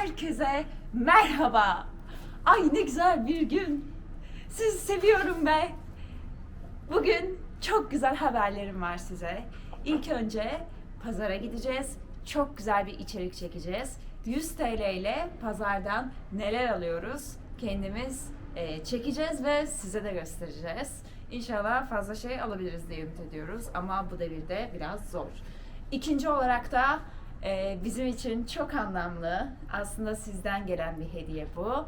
herkese merhaba. Ay ne güzel bir gün. Sizi seviyorum be. Bugün çok güzel haberlerim var size. İlk önce pazara gideceğiz. Çok güzel bir içerik çekeceğiz. 100 TL ile pazardan neler alıyoruz kendimiz e, çekeceğiz ve size de göstereceğiz. İnşallah fazla şey alabiliriz diye ümit ediyoruz ama bu devirde biraz zor. İkinci olarak da e, bizim için çok anlamlı, aslında sizden gelen bir hediye bu.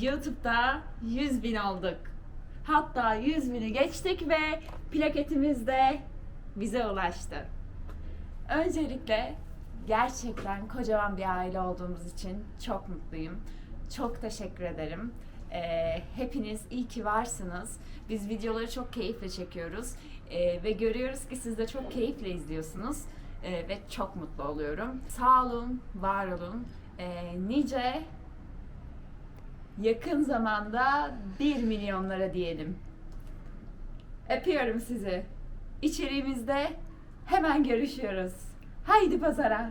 YouTube'da 100 bin olduk. Hatta 100 bini geçtik ve plaketimiz de bize ulaştı. Öncelikle gerçekten kocaman bir aile olduğumuz için çok mutluyum. Çok teşekkür ederim. Ee, hepiniz iyi ki varsınız. Biz videoları çok keyifle çekiyoruz. Ee, ve görüyoruz ki siz de çok keyifle izliyorsunuz. Ee, ve çok mutlu oluyorum. Sağ olun, var olun. Ee, nice yakın zamanda 1 milyonlara diyelim. Öpüyorum sizi. İçeriğimizde hemen görüşüyoruz. Haydi pazara.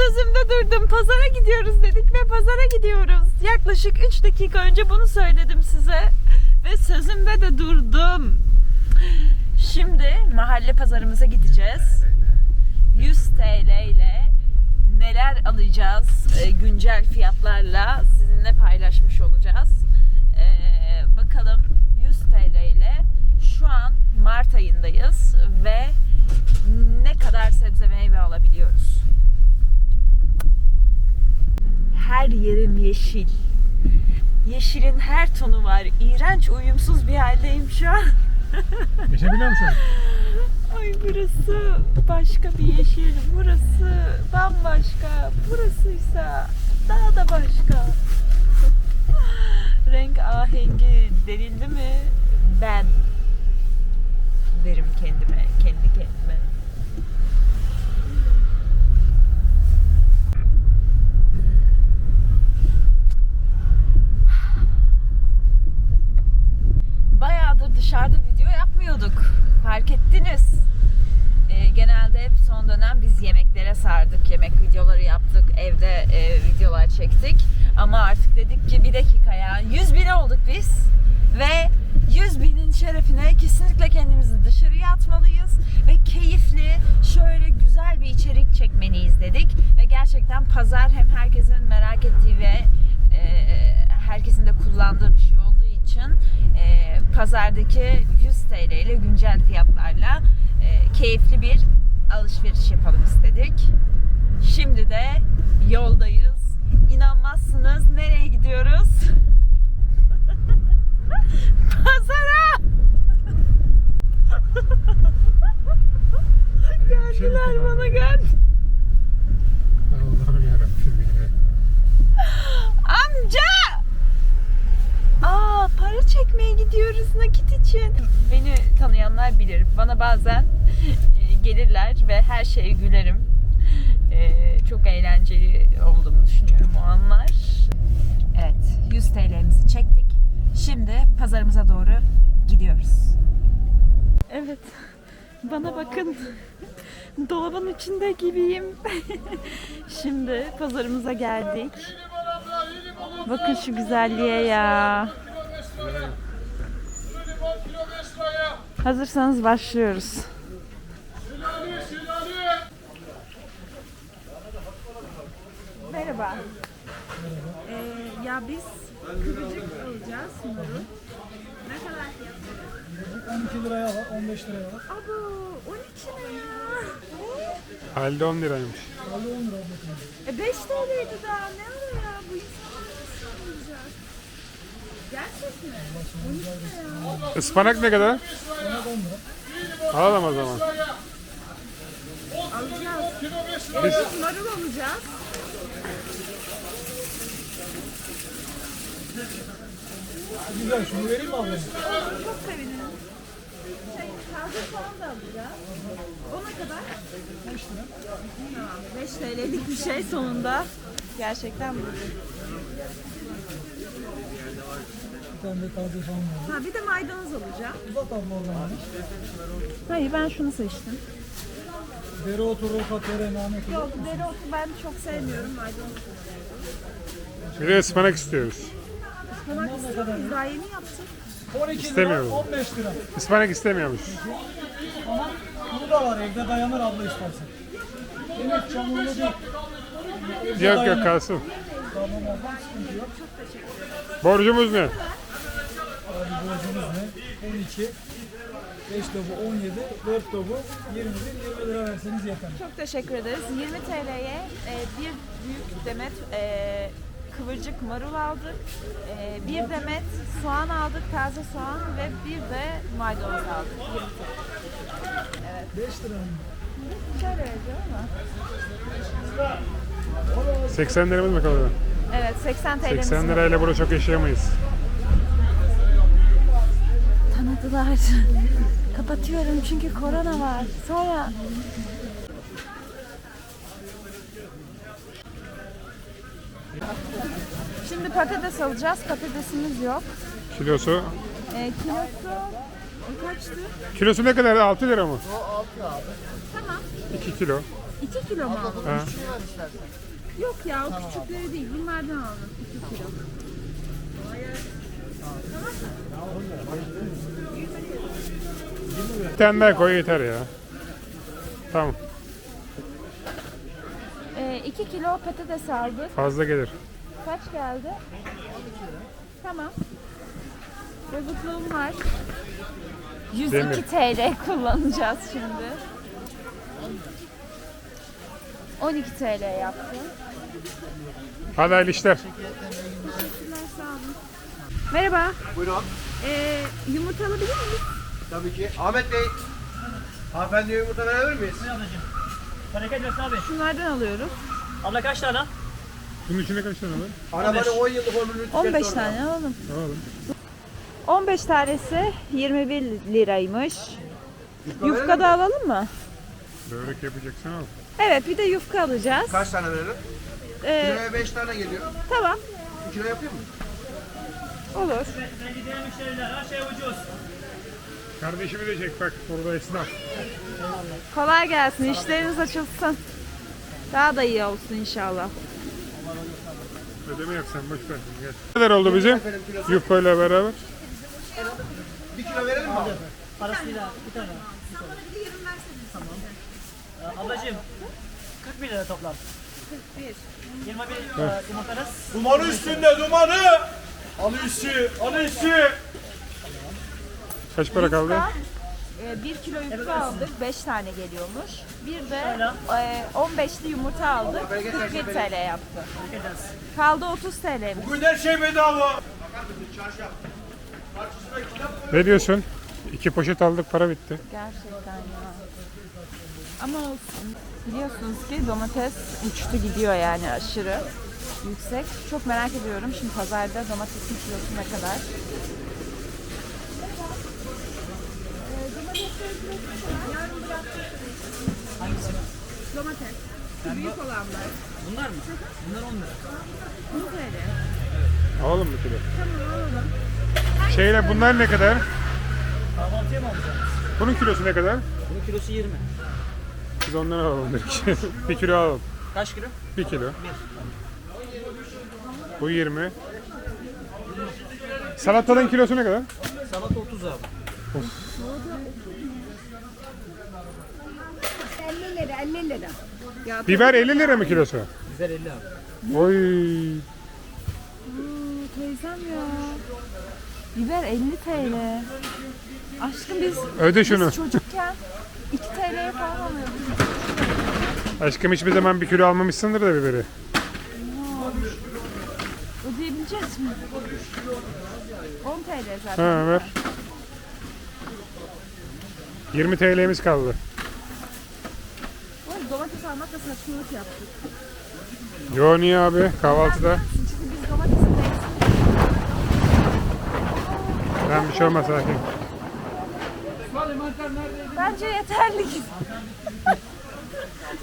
Sözümde durdum. Pazara gidiyoruz dedik ve pazara gidiyoruz. Yaklaşık 3 dakika önce bunu söyledim size. Ve sözümde de durdum. Şimdi mahalle pazarımıza gideceğiz. 100 TL ile neler alacağız e, güncel fiyatlarla sizinle paylaşmış olacağız. E, bakalım 100 TL ile şu an Mart ayındayız ve ne kadar sebze meyve alabiliyoruz. Her yerim yeşil. Yeşilin her tonu var. İğrenç uyumsuz bir haldeyim şu an. Geçebiliyor musun? Ay burası başka bir yeşil, burası bambaşka, burasıysa daha da başka. Renk ahengi denildi mi ben derim kendime, kendi kendime. Dışarıda video yapmıyorduk. Fark ettiniz. Ee, genelde hep son dönem biz yemeklere sardık. Yemek videoları yaptık. Evde e, videolar çektik. Ama artık dedik ki bir dakika ya 100 bin olduk biz. Ve 100 binin şerefine kesinlikle kendimizi dışarıya atmalıyız. Ve keyifli şöyle güzel bir içerik çekmeliyiz dedik. Ve gerçekten pazar hem herkesin merak ettiği ve e, herkesin de kullandığı bir şey olduğu için e, pazardaki 100 TL ile güncel fiyatlarla e, keyifli bir alışveriş yapalım istedik. Şimdi de yoldayız. İnanmazsınız nereye gidiyoruz? Pazara! Geldiler bana gel. Allah'ım yarabbim ya. Amca! Para çekmeye gidiyoruz nakit için. Beni tanıyanlar bilir. Bana bazen e, gelirler ve her şeye gülerim. E, çok eğlenceli olduğumu düşünüyorum o anlar. Evet 100 TL'mizi çektik. Şimdi pazarımıza doğru gidiyoruz. Evet. Bana bakın. Dolabın içinde gibiyim. Şimdi pazarımıza geldik. Bakın şu güzelliğe ya. Hazırsanız başlıyoruz. Merhaba. Ee, ya biz kıvırcık alacağız marul. Ne kadar fiyatı? 12 liraya var, 15 liraya var. Abo 12 ne ya? Halde 10 liraymış. Vallahi 10 lira. E 5 TL'ydi daha ne ara ya bu insanlar nasıl olacak? Gerçek mi? 12 ne ya? Ispanak ne kadar? Ona 10 lira. Alalım o zaman. Alacağız. Biz Marul alacağız. Güzel, şunu vereyim mi ablacığım? Çok sevinirim. Şey, taze soğan da alacağız. O ne kadar? 5 lira. Tamam. 5 TL'lik bir şey sonunda. Gerçekten bu. Bir tane de taze soğan var. Ha bir de maydanoz alacağım. Uzat abla oradan. Hayır ben şunu seçtim. Dereotu, roka, tere, nane, kuzu. Yok dereotu ben çok sevmiyorum maydanoz. bir de ıspanak istiyoruz. Ispanak istiyoruz. Daha yeni yaptım. 12 İstemiyorum. lira, 15 lira. Ispanak istemiyormuş. Ama bu da var, evde dayanır abla istersen. Yemek çamurlu değil. Evde Yok dayanır. yok kalsın. Tamam abla, sıkıntı yok. Borcumuz ne? Abi borcumuz ne? 12, 5 de bu 17, 4 de bu 21, 20 lira verseniz yeter. Çok teşekkür ederiz. 20 TL'ye e, bir büyük demet e, kıvırcık marul aldık. E, bir demet soğan aldık, taze soğan ve bir de maydanoz aldık. 20 TL. 5 lira mı? Şöyle yazıyor ama. 80 liramız mı kalıyor? Evet 80 TL'miz 80 var. lirayla burada çok yaşayamayız. Tanıdılar. Kapatıyorum çünkü korona var. Sonra Şimdi patates alacağız. Patatesimiz yok. Kilosu. E, kilosu e, kaçtı? Kilosu ne kadar? 6 lira mı? Tamam. 2 kilo. 2 kilo mu? Ha. Yok ya o küçükleri değil. Bunlardan alalım. 2 kilo. Bir tane daha koy yeter ya. Tamam. 2 kilo patates aldık. Fazla gelir. Kaç geldi? Tamam. Bozukluğum var. 102 Demir. TL kullanacağız şimdi. 12 TL yaptı. Hadi hayırlı işler. Teşekkürler sağ olun. Merhaba. Buyurun. Ee, yumurta alabilir miyiz? Tabii ki. Ahmet Bey. Hanımefendiye yumurta verebilir miyiz? Bereket versin abi. Şunlardan alıyoruz. Abla kaç tane? Bunun içinde kaç tane var? Arabanın 10 yıllık ömrünü tüketti 15 orada. tane alalım. Alalım. 15 tanesi 21 liraymış. Yufka da alalım mı? Börek yapacaksın al. Evet bir de yufka alacağız. Kaç tane verelim? Ee, Kiloya 5 tane geliyor. tamam 2 kilo yapıyor mu? olur. Belki diğer müşteriler her şey ucuz. Kardeşimi de çek bak burada esnaf. Kolay gelsin işleriniz açılsın. Daha da iyi olsun inşallah. Ödeme yap sen boş ver. Gel. Ne kadar oldu bizim? Yufkayla beraber. 1 kilo verelim mi abi? Parasıyla bir tane. Tamam. Ee, ablacığım 40 bin lira toplam. 41. 21 e, yumurtanız. Dumanı üstünde dumanı. Al işi, al işi. Kaç para kaldı? Yufka, 1 kilo yufka aldık. 5 tane geliyormuş. Bir de e, 15'li yumurta aldık. 41 TL yaptı. Kaldı 30 TL'miz. Bugün her şey bedava. Ne diyorsun? İki poşet aldık para bitti. Gerçekten ya. Ama olsun. Biliyorsunuz ki domates uçtu gidiyor yani aşırı yüksek. Çok merak ediyorum şimdi pazarda domatesin kilosu ne kadar. Hangisi? Domates. Şu büyük olanlar. Bunlar mı? Bunlar 10 lira. 10 TL. Alalım mı kilo? Tamam alalım. Şeyle bunlar ne kadar? Kahvaltıya mı alacaksınız? Bunun kilosu ne kadar? Bunun kilosu 20. Biz ondan alalım dedik. bir kilo alalım. Kaç kilo? Bir kilo. Bu 20. Salatanın kilosu ne kadar? Salata 30 abi. 50 lira 50 lira. Ya Biber 50 lira mı kilosu? Biber 50 abi. Oy. teyzem ya. Biber 50 TL. Aşkım biz, Öde şunu. biz çocukken 2 TL'ye falan alıyorduk. Aşkım hiçbir zaman bir kilo almamışsındır da biberi. Ödeyebileceğiz mi? 10 TL zaten. Ha ver. 20 TL'miz kaldı. Arada domates almakla saçmalık yaptık. Yo niye abi kahvaltıda? Çünkü biz domatesi mevsim Ben bir şey olmaz sakin. Bence yeterli.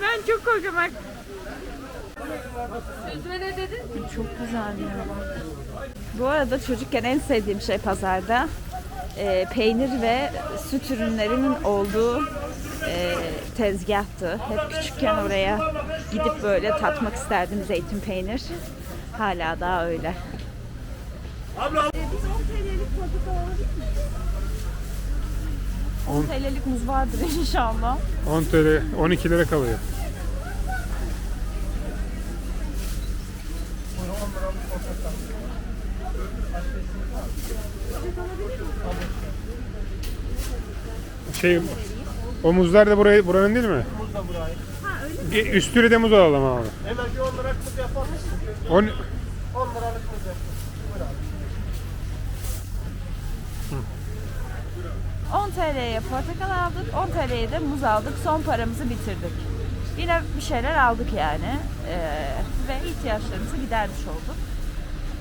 Ben çok korkuyorum. bak. Sözüme ne dedin? Çok güzel ya. Bu arada çocukken en sevdiğim şey pazarda e, peynir ve süt ürünlerinin olduğu e, tezgahtı. Hep küçükken oraya gidip böyle tatmak isterdim zeytin peynir. Hala daha öyle. Abla. Biz 10 TL'lik portakal alabilir miyiz? 10 On- TL'lik muz vardır inşallah. 10 TL 12 lira kalıyor. Şey o muzlar da burayı buranın değil mi? Muz da burayı. E, Üstüne de muz alalım abi. Hemen bir 10 lira kız yapar mısın? On, 10 liralık muz yap. 10 TL'ye portakal aldık, 10 TL'ye de muz aldık. Son paramızı bitirdik. Yine bir şeyler aldık yani. Ee, ve ihtiyaçlarımızı gidermiş olduk.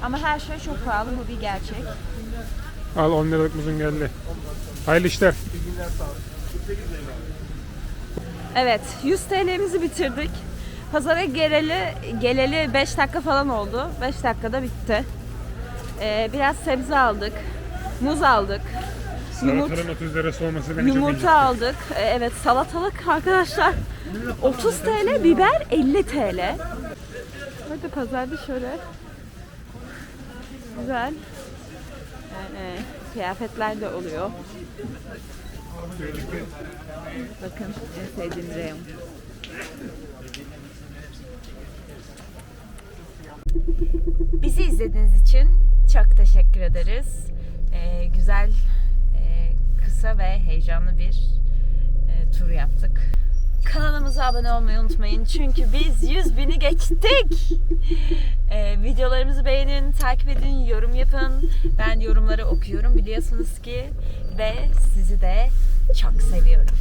Ama her şey çok pahalı, bu bir gerçek. al 10 liralık muzun geldi. Hayırlı işler. Evet, 100 TL'mizi bitirdik. Pazara geleli, geleli 5 dakika falan oldu. 5 dakikada bitti. Ee, biraz sebze aldık, muz aldık, Salatanın 30 lirası olması beni Yumurta aldık. Ee, Evet salatalık arkadaşlar 30 TL, biber 50 TL. Hadi pazarda şöyle güzel yani kıyafetler de oluyor. Bakın en sevdiğim reyon. Bizi izlediğiniz için çok teşekkür ederiz. Ee, güzel, e, kısa ve heyecanlı bir e, tur yaptık. Kanalımıza abone olmayı unutmayın çünkü biz 100 bini geçtik. Ee, videolarımızı beğenin, takip edin, yorum yapın. Ben yorumları okuyorum biliyorsunuz ki ve sizi de çok seviyorum.